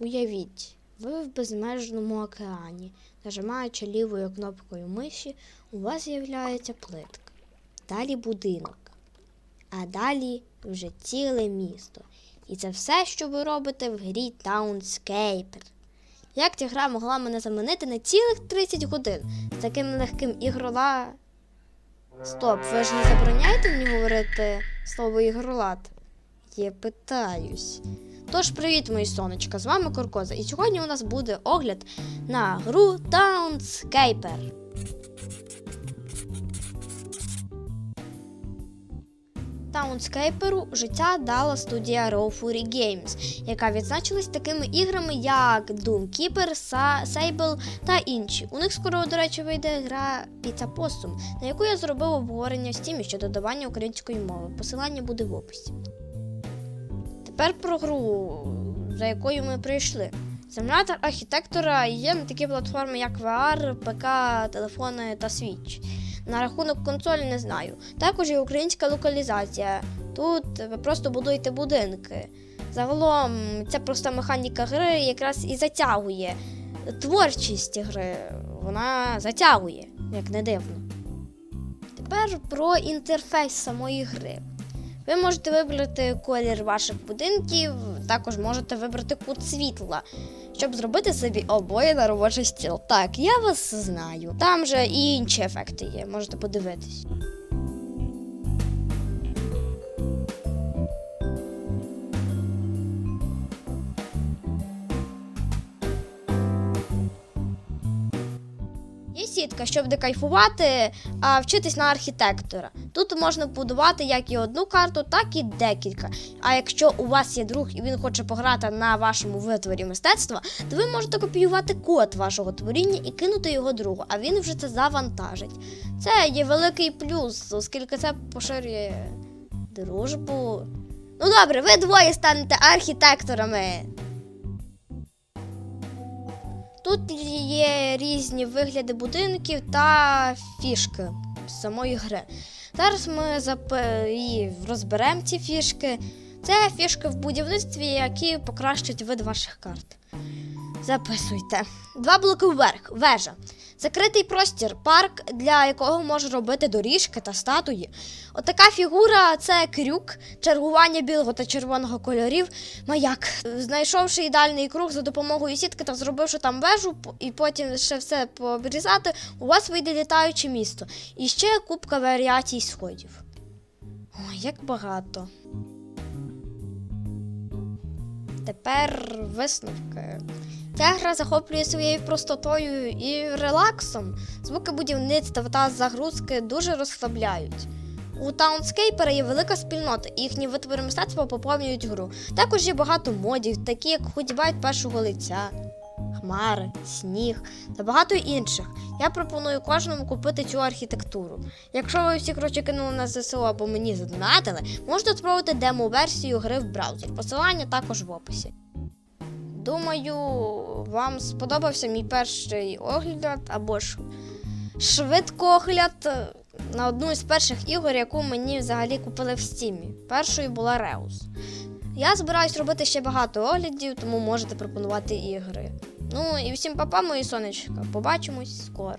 Уявіть, ви в безмежному океані. Нажимаючи лівою кнопкою миші, у вас з'являється плитка. Далі будинок. А далі вже ціле місто. І це все, що ви робите в грі Townscaper. Як ця гра могла мене заманити на цілих 30 годин з таким легким ігрола. Стоп, ви ж не забороняєте мені говорити слово ігролад? Я питаюсь. Тож, привіт, мої сонечка, з вами Коркоза. І сьогодні у нас буде огляд на гру Townscaper. Townscaper життя дала студія Raw Fury Games, яка відзначилась такими іграми, як Doom Keeper, Sa- Sable та інші. У них скоро, до речі, вийде гра Pizza Possum, на яку я зробив обговорення в Steam щодо додавання української мови. Посилання буде в описі. Тепер про гру, за якою ми прийшли. Симулятор архітектора є на такі платформи, як VR, ПК, телефони та Switch. На рахунок консолі не знаю. Також є українська локалізація. Тут ви просто будуєте будинки. Загалом, ця проста механіка гри якраз і затягує. Творчість гри вона затягує, як не дивно. Тепер про інтерфейс самої гри. Ви можете вибрати колір ваших будинків, також можете вибрати кут світла, щоб зробити собі обоє на робочий стіл. Так, я вас знаю. Там же і інші ефекти є, можете подивитись. Є сітка, щоб не кайфувати, а вчитись на архітектора. Тут можна будувати як і одну карту, так і декілька. А якщо у вас є друг і він хоче пограти на вашому витворі мистецтва, то ви можете копіювати код вашого творіння і кинути його другу, а він вже це завантажить. Це є великий плюс, оскільки це поширює дружбу. Ну добре, ви двоє станете архітекторами. Тут є різні вигляди будинків та фішки самої гри. Зараз ми зап- розберемо ці фішки. Це фішки в будівництві, які покращать вид ваших карт. Записуйте. Два блоки вверх, вежа. Закритий простір, парк, для якого можна робити доріжки та статуї. Отака фігура це крюк, чергування білого та червоного кольорів, маяк. Знайшовши ідеальний круг за допомогою сітки та зробивши там вежу, і потім ще все пообрізати, у вас вийде літаюче місто. І ще купка варіацій сходів. Ой, як багато. Тепер висновки. Ця гра захоплює своєю простотою і релаксом. Звуки будівництва та загрузки дуже розслабляють. У Townscaper є велика спільнота, і їхні витвори мистецтва поповнюють гру. Також є багато модів, такі як ходьба від першого лиця, хмари, сніг та багато інших. Я пропоную кожному купити цю архітектуру. Якщо ви всі гроші кинули на ЗСУ або мені задонатили, можете спробувати демо-версію гри в браузер. Посилання також в описі. Думаю, вам сподобався мій перший огляд або ж швидкогляд на одну із перших ігор, яку мені взагалі купили в стімі. Першою була Реус. Я збираюсь робити ще багато оглядів, тому можете пропонувати ігри. Ну і всім папа, мої сонечка. Побачимось скоро.